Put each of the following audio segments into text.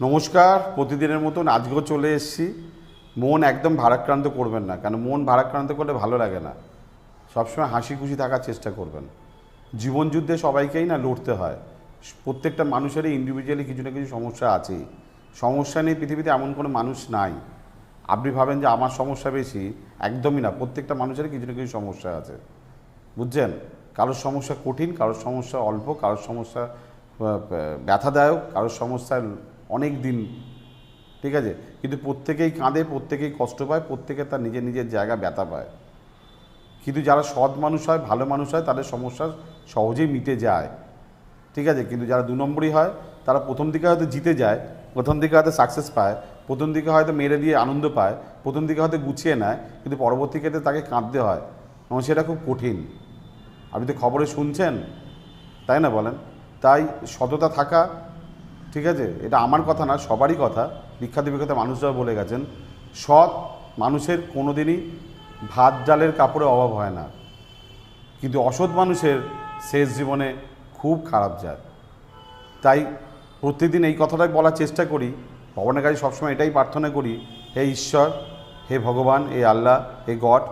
নমস্কার, প্রতিদিনের মতন আজকেও চলে এসেছি। মন একদম ভারাক্রান্ত করবেন না, কেন মন ভারাক্রান্ত করলে ভালো লাগে না। সবসময় হাসি খুশি থাকার চেষ্টা করবেন। জীবনযুদ্ধে সবাইকেই না লড়তে হয়। প্রত্যেকটা মানুষেরই ইন্ডিভিজুয়ালি কিছু না কিছু সমস্যা আছেই। সমস্যা নেই পৃথিবীতে এমন কোনো মানুষ নাই। আপনি ভাবেন যে আমার সমস্যা বেশি? একদমই না, প্রত্যেকটা মানুষেরই কিছু না কিছু সমস্যা আছে। বুঝছেন? কারোর সমস্যা কঠিন, কারোর সমস্যা অল্প, কারোর সমস্যা ব্যথাদায়ক, কারোর সমস্যা অনেক দিন, ঠিক আছে? কিন্তু প্রত্যেকেই কাঁদে, প্রত্যেকেই কষ্ট পায়, প্রত্যেকে তার নিজের নিজের জায়গা ব্যথা পায়। কিন্তু যারা সৎ মানুষ হয়, ভালো মানুষ হয়, তাদের সমস্যা সহজেই মিটে যায়। ঠিক আছে? কিন্তু যারা দু নম্বরই হয়, তারা প্রথম দিকে হয়তো জিতে যায়, প্রথম দিকে হয়তো সাকসেস পায়, প্রথম দিকে হয়তো মেরে দিয়ে আনন্দ পায়, প্রথম দিকে হয়তো গুছিয়ে নেয়, কিন্তু পরবর্তী ক্ষেত্রে তাকে কাঁদতে হয়। এবং সেটা খুব কঠিন। আপনি তো খবরে শুনছেন, তাই না বলেন? তাই সততা থাকা ঠিক আছে? এটা আমার কথা না, সবারই কথা। বিখ্যাত বিখ্যাত মানুষরা বলে গেছেন, সৎ মানুষের কোনো দিনই ভাত ডালের কাপড়ে অভাব হয় না। কিন্তু অসৎ মানুষের শেষ জীবনে খুব খারাপ যায়। তাই প্রতিদিন এই কথাটাই বলার চেষ্টা করি, ভগবানের কাছে সবসময় এটাই প্রার্থনা করি, হে ঈশ্বর, হে ভগবান, হে আল্লাহ, হে গড,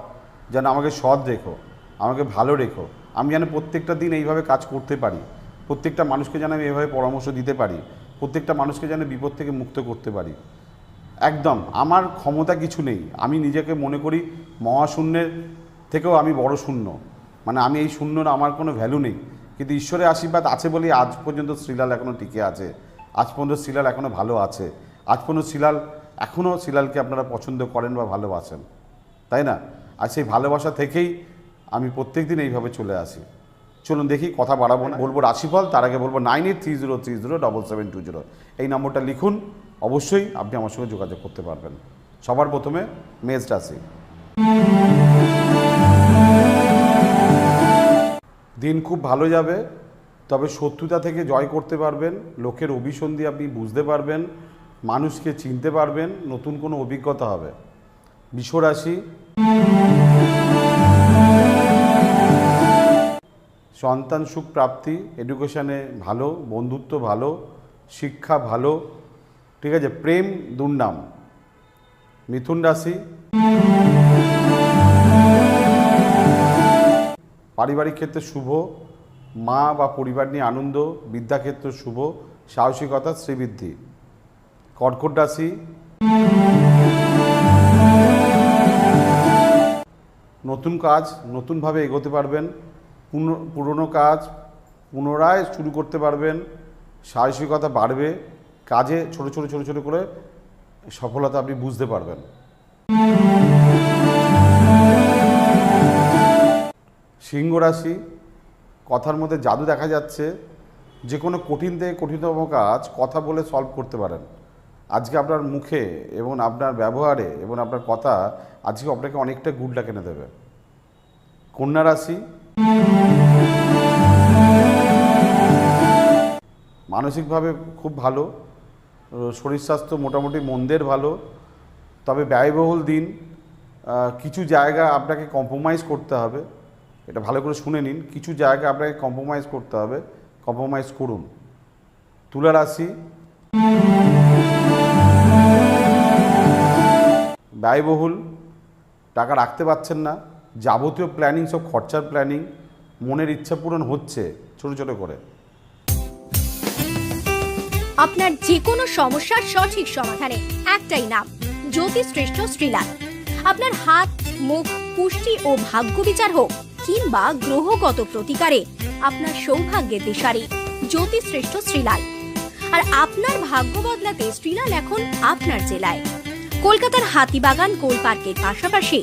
যেন আমাকে সৎ রেখো, আমাকে ভালো রেখো। আমি যেন প্রত্যেকটা দিন এইভাবে কাজ করতে পারি, প্রত্যেকটা মানুষকে যেন আমি এইভাবে পরামর্শ দিতে পারি। প্রত্যেকটা মানুষকে যেন বিপদ থেকে মুক্ত করতে পারি। একদম, আমার ক্ষমতা কিছু নেই। আমি নিজেকে মনে করি মহাশূন্যের থেকেও আমি বড় শূন্য। মানে আমি এই শূন্যর আমার কোনো ভ্যালু নেই। কিন্তু ঈশ্বরের আশীর্বাদ আছে বলেই আজ পর্যন্ত শ্রীলাল এখনও টিকে আছে। আজ পর্যন্ত শ্রীলাল এখনও ভালো আছে। আজ পর্যন্ত শ্রীলাল এখনও শ্রীলালকে আপনারা পছন্দ করেন বা ভালোবাসেন। তাই না? আর সেই ভালোবাসা থেকেই আমি প্রত্যেক দিন এইভাবে চলে আসি। চলুন দেখি, কথা বাড়াবো না। বলব রাশিফল, তার আগে বলব nine eight three zero three zero double seven two zero এই নম্বরটা লিখুন। অবশ্যই আপনি আমার সঙ্গে যোগাযোগ করতে পারবেন। সবার প্রথমে মেজ রাশি। দিন খুব ভালো যাবে, তবে শত্রুতা থেকে জয় করতে পারবেন, লোকের অভিসন্ধি আপনি বুঝতে পারবেন, মানুষকে চিনতে পারবেন, নতুন কোনো অভিজ্ঞতা হবে। বিশ্বরাশি সন্তান সুখ প্রাপ্তি এডুকেশানে ভালো, বন্ধুত্ব ভালো, শিক্ষা ভালো, ঠিক আছে? প্রেম দুর্নাম। মিথুন রাশি। পারিবারিক ক্ষেত্রে শুভ, মা বা পরিবার নিয়ে আনন্দ বিদ্যাক্ষেত্র শুভ, সাহসিকতা, শ্রীবৃদ্ধি। কর্কট রাশি। নতুন কাজ, নতুনভাবে এগোতে পারবেন। পুরনো কাজ পুনরায় শুরু করতে পারবেন, সাহসিকতা বাড়বে, কাজে ছোট ছোট ছোট ছোট করে সফলতা আপনি বুঝতে পারবেন। সিংহ রাশি, কথার মধ্যে জাদু দেখা যাচ্ছে, যে কোনো কঠিন থেকে কঠিনতম কাজ কথা বলে সলভ করতে পারেন। আজকে আপনার মুখে এবং আপনার ব্যবহারে এবং আপনার কথা আজকে আপনাকে অনেকটা গুড এনে দেবে। কন্যা রাশি মানসিকভাবে খুব ভালো, শরীর স্বাস্থ্য মোটামুটি মন্দের ভালো, তবে ব্যয়বহুল দিন কিছু জায়গা আপনাকে কম্প্রোমাইজ করতে হবে, এটা ভালো করে শুনে নিন, কিছু জায়গা আপনাকে কম্প্রোমাইজ করতে হবে কম্প্রোমাইজ করুন। তুলা রাশি, ব্যয়বহুল, টাকা রাখতে পারছেন না যাবতীয় প্ল্যানিং, সব খরচার প্ল্যানিং, মনের ইচ্ছা পূরণ হচ্ছে ছোট ছোট করে। আপনার যে কোনো সমস্যার সঠিক সমাধানে একটাই নাম জ্যোতিশ্রেষ্ঠ শ্রীলাল। আপনার হাত, মুখ, পুষ্টি ও ভাগ্য বিচার হোক, কিংবা গ্রহগত প্রতিকারে আপনার সৌভাগ্যের দিশারি জ্যোতিশ্রেষ্ঠ শ্রীলাল। আর আপনার ভাগ্য বদলাতে শ্রীলাল এখন আপনার জেলায়। কলকাতার হাতিবাগান কোল পার্কের পাশাপাশি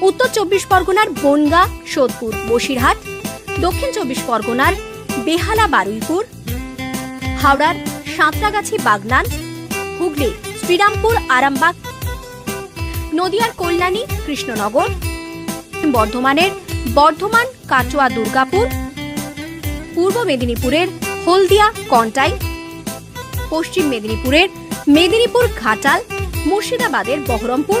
উত্তর চব্বিশ পরগনার বনগা, সোদপুর, বসিরহাট, দক্ষিণ চব্বিশ পরগনার বেহালা, বারুইপুর, হাওড়ার সাঁতরাগাছি, বাগনান, হুগলি, শ্রীরামপুর, আরামবাগ, নদিয়ার কল্যাণী, কৃষ্ণনগর, বর্ধমানের বর্ধমান, কাটোয়া, দুর্গাপুর, পূর্ব মেদিনীপুরের হলদিয়া, কন্টাই, পশ্চিম মেদিনীপুরের মেদিনীপুর, ঘাটাল, মুর্শিদাবাদের বহরমপুর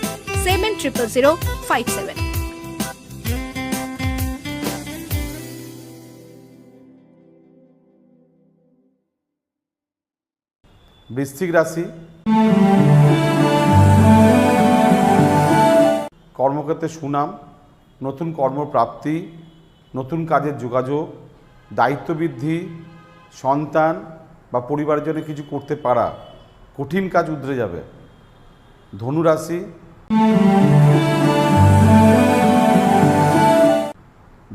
বৃশ্চিক রাশি। কর্মক্ষেত্রে সুনাম, নতুন কর্মপ্রাপ্তি, নতুন কাজের যোগাযোগ দায়িত্ব বৃদ্ধি সন্তান বা পরিবারের জন্য কিছু করতে পারা কঠিন কাজ উধরে যাবে। ধনু রাশি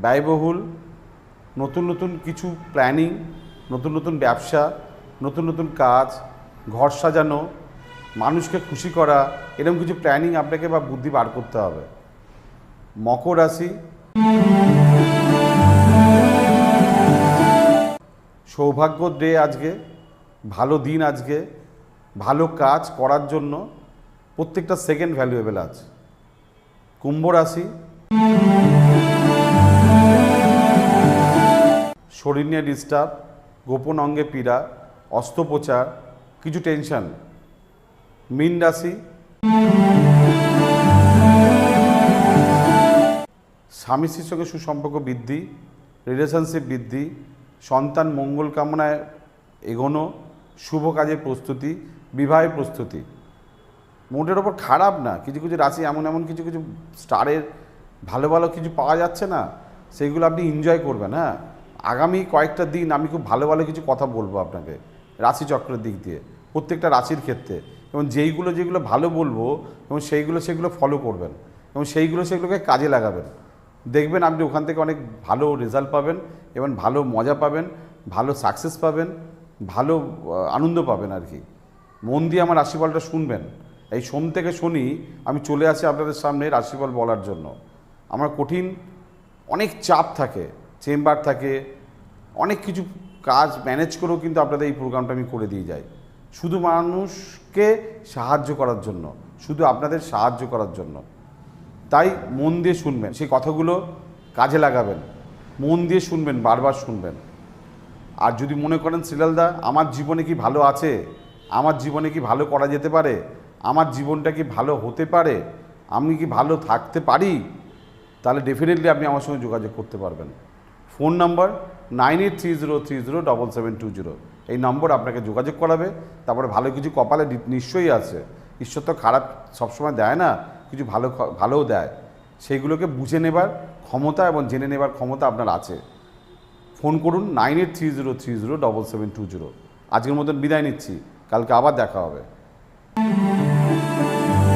ব্যয়বহুল, নতুন নতুন কিছু প্ল্যানিং, নতুন নতুন ব্যবসা, নতুন নতুন কাজ, ঘর সাজানো, মানুষকে খুশি করা, এরকম কিছু প্ল্যানিং আপনাকে বা বুদ্ধি বার করতে হবে। মকর রাশি, সৌভাগ্য ডে আজকে, ভালো দিন আজকে, ভালো কাজ করার জন্য প্রত্যেকটা সেকেন্ড ভ্যালুয়েবল আছে। কুম্ভ রাশি, শরীর নিয়ে ডিস্টার্ব গোপন অঙ্গে পীড়া, অস্ত্রোপচার, কিছু টেনশন মীন রাশি, স্বামী স্ত্রীর সঙ্গে সুসম্পর্ক বৃদ্ধি রিলেশনশিপ বৃদ্ধি, সন্তান মঙ্গল কামনায় এগোনো, শুভ কাজের প্রস্তুতি, বিবাহের প্রস্তুতি। মোটের ওপর খারাপ না। কিছু কিছু রাশি এমন এমন কিছু কিছু স্টারের ভালো ভালো কিছু পাওয়া যাচ্ছে না, সেইগুলো আপনি এনজয় করবেন হ্যাঁ? আগামী কয়েকটা দিন আমি খুব ভালো ভালো কিছু কথা বলব আপনাকে, রাশিচক্রের দিক দিয়ে, প্রত্যেকটা রাশির ক্ষেত্রে। এবং যেইগুলো যেগুলো ভালো বলব, এবং সেইগুলো সেগুলো ফলো করবেন, এবং সেইগুলো সেগুলোকে কাজে লাগাবেন। দেখবেন আপনি ওখান থেকে অনেক ভালো রেজাল্ট পাবেন, এবং ভালো মজা পাবেন, ভালো সাকসেস পাবেন, ভালো আনন্দ পাবেন আর কি। মন দিয়ে আমার রাশিফলটা শুনবেন। এই সোম থেকে শনি আমি চলে আসি আপনাদের সামনে রাশিফল বলার জন্য। আমার কঠিন অনেক চাপ থাকে, চেম্বার থাকে, অনেক কিছু কাজ ম্যানেজ করেও কিন্তু আপনাদের এই প্রোগ্রামটা আমি করে দিয়ে যাই। শুধু মানুষকে সাহায্য করার জন্য, শুধু আপনাদের সাহায্য করার জন্য। তাই মন দিয়ে শুনবেন, সেই কথাগুলো কাজে লাগাবেন। মন দিয়ে শুনবেন, বারবার শুনবেন। আর যদি মনে করেন শ্রীলালদা আমার জীবনে কি ভালো আছে? আমার জীবনে কি ভালো করা যেতে পারে? আমার জীবনটা কি ভালো হতে পারে? আমি কি ভালো থাকতে পারি? তাহলে ডেফিনেটলি আপনি আমার সঙ্গে যোগাযোগ করতে পারবেন। Phone number nine eight three zero three zero double seven two zero. এই নম্বর আপনাকে যোগাযোগ করাবে। তারপরে ভালো কিছু কপালে নিশ্চয়ই আছে। ঈশ্বর তো খারাপ সবসময় দেয় না, কিছু ভালো ভালোও দেয়। সেইগুলোকে বুঝে নেবার ক্ষমতা এবং জেনে নেবার ক্ষমতা আপনার আছে। ফোন করুন nine eight three zero three zero double seven two zero. আজকের মতন বিদায় নিচ্ছি। কালকে আবার দেখা হবে। Thank you.